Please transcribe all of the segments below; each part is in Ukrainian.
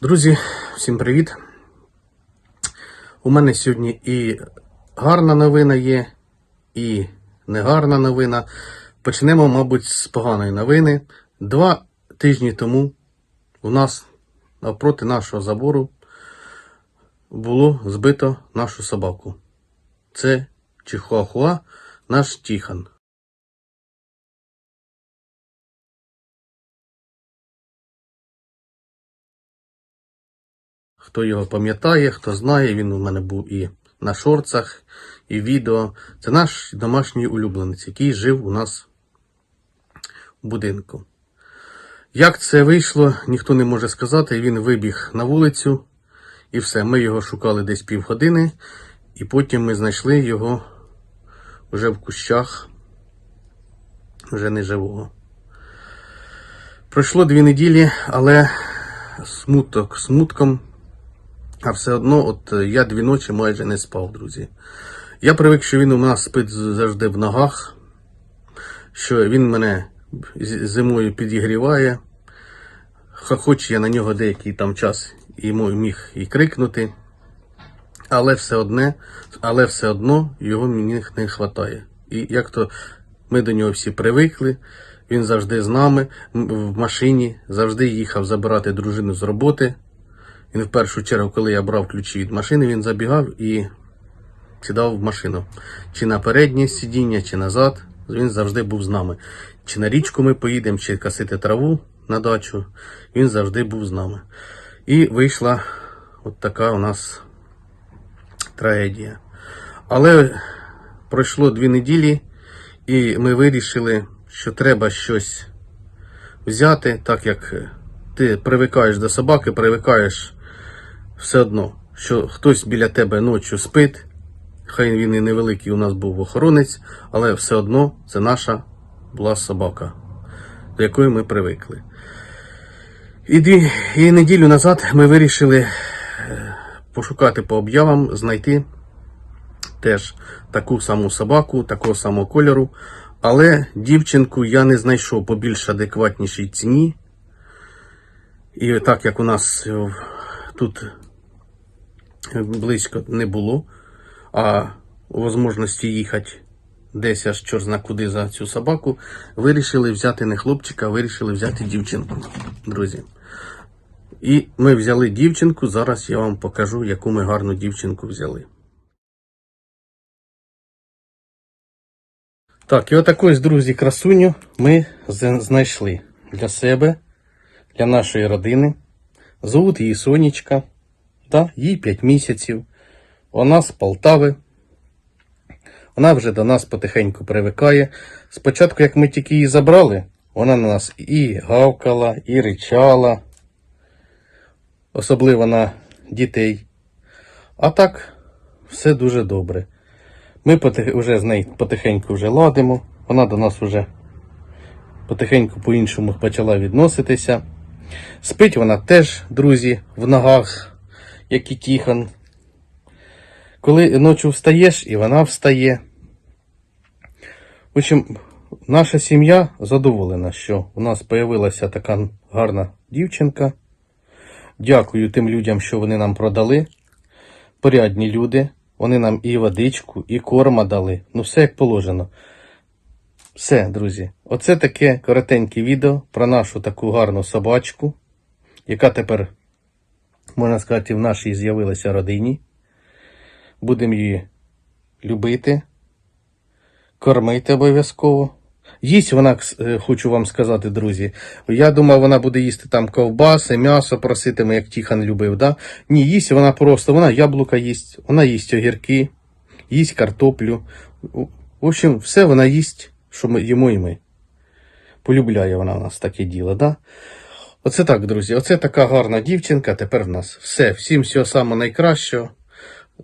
Друзі, всім привіт! У мене сьогодні і гарна новина є, і негарна новина. Почнемо, мабуть, з поганої новини. Два тижні тому у нас навпроти нашого забору було збито нашу собаку. Це Чихуахуа, наш Тіхан. Хто його пам'ятає, хто знає, він у мене був і на шорцах, і відео. Це наш домашній улюбленець, який жив у нас у будинку. Як це вийшло, ніхто не може сказати. Він вибіг на вулицю і все. Ми його шукали десь півгодини, і потім ми знайшли його вже в кущах, вже не живого. Пройшло дві неділі, але смуток смутком. А все одно, от е, я дві ночі майже не спав, друзі. Я привик, що він у нас спить завжди в ногах, що він мене зимою підігріває. Хоч я на нього деякий там час і міг і крикнути, але все одне, але все одно його мені не вистачає. І як то ми до нього всі привикли, він завжди з нами в машині, завжди їхав забирати дружину з роботи. Він в першу чергу, коли я брав ключі від машини, він забігав і сідав в машину. Чи на переднє сидіння, чи назад. Він завжди був з нами. Чи на річку ми поїдемо, чи косити траву на дачу. Він завжди був з нами. І вийшла от така у нас трагедія. Але пройшло дві неділі, і ми вирішили, що треба щось взяти, так як ти привикаєш до собаки, привикаєш все одно, що хтось біля тебе ночі спить. Хай він і невеликий у нас був охоронець, але все одно це наша була собака, до якої ми привикли. І, дві, і неділю назад ми вирішили е, пошукати по об'явам, знайти теж таку саму собаку, такого самого кольору. Але дівчинку я не знайшов по більш адекватнішій ціні. І так як у нас е, тут близько не було, а можливості їхати десь аж чорзна куди за цю собаку, вирішили взяти не хлопчика, а вирішили взяти дівчинку, друзі. І ми взяли дівчинку. Зараз я вам покажу, яку ми гарну дівчинку взяли. Так, і отаку ось, друзі, красуню ми знайшли для себе, для нашої родини. Зовут її Сонечка. Да, їй 5 місяців. Вона з Полтави. Вона вже до нас потихеньку привикає. Спочатку, як ми тільки її забрали, вона на нас і гавкала, і ричала, особливо на дітей. А так, все дуже добре. Ми вже з нею потихеньку вже ладимо. Вона до нас вже потихеньку по-іншому почала відноситися. Спить вона теж, друзі, в ногах, як і Тіхон. Коли ночі встаєш, і вона встає. В общем, наша сім'я задоволена, що у нас з'явилася така гарна дівчинка. Дякую тим людям, що вони нам продали. Порядні люди. Вони нам і водичку, і корма дали. Ну, все як положено. Все, друзі. Оце таке коротеньке відео про нашу таку гарну собачку, яка тепер, можна сказати, в нашій з'явилася родині. Будемо її любити, кормити обов'язково. Їсть вона, е, хочу вам сказати, друзі. Я думав, вона буде їсти там ковбаси, м'ясо проситиме, як Тіхан любив. Да? Ні, їсть вона просто, вона яблука їсть, вона їсть огірки, їсть картоплю. В общем, все вона їсть, що ми їмо і ми. Полюбляє вона у нас таке діло, да? Оце так, друзі. Оце така гарна дівчинка. Тепер в нас все. Всім всього самого найкращого.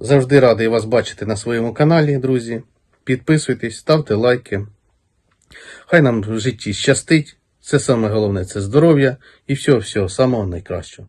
Завжди радий вас бачити на своєму каналі, друзі. Підписуйтесь, ставте лайки. Хай нам в житті щастить. Це саме головне це здоров'я і всього, всього самого найкращого.